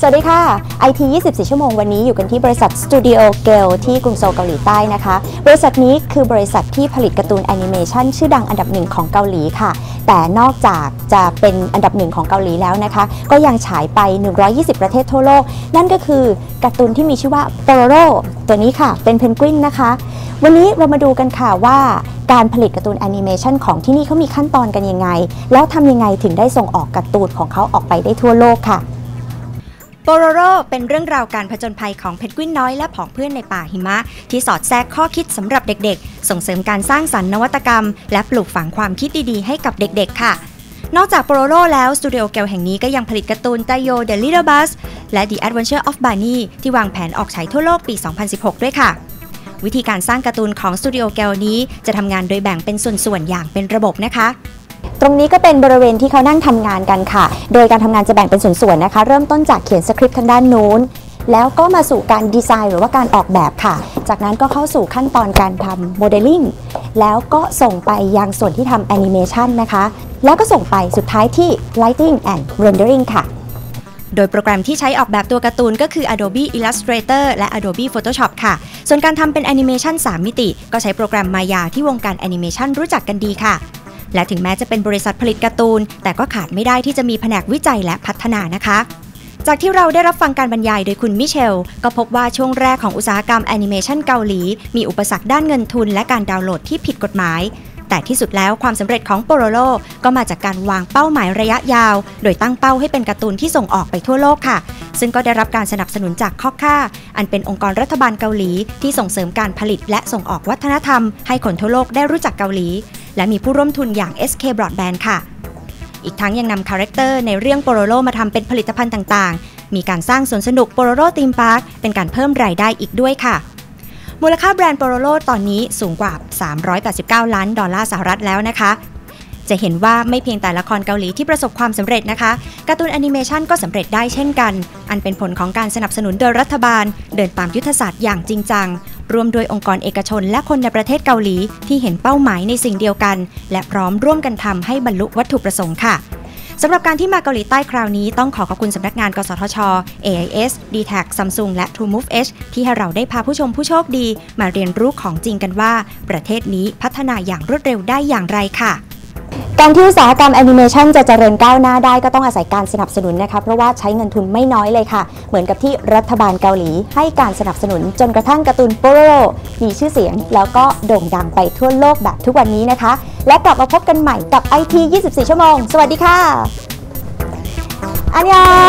สวัสดีค่ะ IT 24 ชั่วโมงวันนี้อยู่กันที่บริษัท Studio g a l ที่กรุงโซลเกาหลีใต้นะคะ บริษัทนี้คือบริษัทที่ผลิตการ์ตูนแอนิเมชันชื่อดังอันดับหนึ่งของเกาหลีค่ะ แต่นอกจากจะเป็นอันดับหนึ่งของเกาหลีแล้วนะคะ ก็ยังฉายไป 120 ประเทศทั่วโลก นั่นก็คือการ์ตูนที่มีชื่อว่า p o r o ตัวนี้ค่ะ เป็นเพนกวินนะคะ วันนี้เรามาดูกันค่ะว่าการผลิตการ์ตูนแอนิเมชันของที่นี่เขามีขั้นตอนกันยังไง แล้วทำยังไงถึงได้ส่งออกการ์ตูนของเขาออกไปได้ทั่วโลกค่ะ โปโรโรเป็นเรื่องราวการผจญภัยของเพนกวินน้อยและผองเพื่อนในป่าหิมะ ที่สอดแทรกข้อคิดสำหรับเด็กๆ ส่งเสริมการสร้างสรรค์นวัตกรรม และปลูกฝังความคิดดีๆ ให้กับเด็กๆ ค่ะ นอกจากโปโรโรแล้วสตูดิโอเกลแห่งนี้ก็ยังผลิตการ์ตูนไตโย The Little Bus และ The Adventure of Barney ที่วางแผนออกฉายทั่วโลกปี 2016 ด้วยค่ะวิธีการสร้างการ์ตูนของสตูดิโอเกลนี้จะทำงานโดยแบ่งเป็นส่วนๆ อย่างเป็นระบบนะคะ ตรงนี้ก็เป็นบริเวณที่เขานั่งทำงานกันค่ะ โดยการทำงานจะแบ่งเป็นส่วนๆนะคะ เริ่มต้นจากเขียนสคริปต์ทางด้านนู้น แล้วก็มาสู่การดีไซน์หรือว่าการออกแบบค่ะ จากนั้นก็เข้าสู่ขั้นตอนการทำโมเดลลิ่ง แล้วก็ส่งไปยังส่วนที่ทำแอนิเมชันนะคะ แล้วก็ส่งไปสุดท้ายที่ lighting and rendering ค่ะโดยโปรแกรมที่ใช้ออกแบบตัวการ์ตูนก็คือ Adobe Illustrator และ Adobe Photoshop ค่ะ ส่วนการทำเป็นแอนิเมชัน3 มิติ ก็ใช้โปรแกรมมายาที่วงการแอนิเมชันรู้จักกันดีค่ะ และถึงแม้จะเป็นบริษัทผลิตการ์ตูน แต่ก็ขาดไม่ได้ที่จะมีแผนกวิจัยและพัฒนานะคะ จากที่เราได้รับฟังการบรรยายโดยคุณมิเชล ก็พบว่าช่วงแรกของอุตสาหกรรมแอนิเมชันเกาหลี มีอุปสรรคด้านเงินทุนและการดาวน์โหลดที่ผิดกฎหมายแต่ที่สุดแล้วความสำเร็จของโปโรโลก็มาจากการวางเป้าหมายระยะยาว โดยตั้งเป้าให้เป็นการ์ตูนที่ส่งออกไปทั่วโลกค่ะ ซึ่งก็ได้รับการสนับสนุนจากคอค่า อันเป็นองค์กรรัฐบาลเกาหลี ที่ส่งเสริมการผลิตและส่งออกวัฒนธรรม ให้คนทั่วโลกได้รู้จักเกาหลี และมีผู้ร่วมทุนอย่าง SK Broadband ค่ะ อีกทั้งยังนำคาแรคเตอร์ในเรื่องโปโรโลมาทำเป็นผลิตภัณฑ์ต่างๆ มีการสร้างสวนสนุกโปโรโลทีมพาร์คเป็นการเพิ่มรายได้อีกด้วยค่ะ มูลค่าแบรนด์โปโรโลตอนนี้สูงกว่า 389 ล้านดอลลาร์สหรัฐแล้วนะคะจะเห็นว่าไม่เพียงแต่ละครเกาหลีที่ประสบความสำเร็จนะคะการ์ตูนแอนิเมชันก็สำเร็จได้เช่นกัน อันเป็นผลของการสนับสนุนโดยรัฐบาล เดินตามยุทธศาสตร์อย่างจริงจัง รวมโดยองค์กรเอกชนและคนในประเทศเกาหลี ที่เห็นเป้าหมายในสิ่งเดียวกัน และพร้อมร่วมกันทำให้บรรลุวัตถุประสงค์ค่ะสำหรับการที่มาเกาหลีใต้คราวนี้ต้องขอขอบคุณสำนักงาน กสทช AIS d t a c Samsung และ TrueMove H ที่ให้เราได้พาผู้ชมผู้โชคดี มาเรียนรู้ของจริงกันว่า ประเทศนี้พัฒนาอย่างรวดเร็วได้อย่างไรค่ะ การที่อุตสาหกรรมแอนิเมชันจะเจริญก้าวหน้าได้ก็ต้องอาศัยการสนับสนุนนะคะเพราะว่าใช้เงินทุนไม่น้อยเลยค่ะ เหมือนกับที่รัฐบาลเกาหลีให้การสนับสนุนจนกระทั่งการ์ตูนโปโรมีชื่อเสียง แล้วก็โด่งดังไปทั่วโลกแบบทุกวันนี้นะคะ และกลับมาพบกันใหม่กับ IT 24 ชั่วโมง สวัสดีค่ะ อันยอง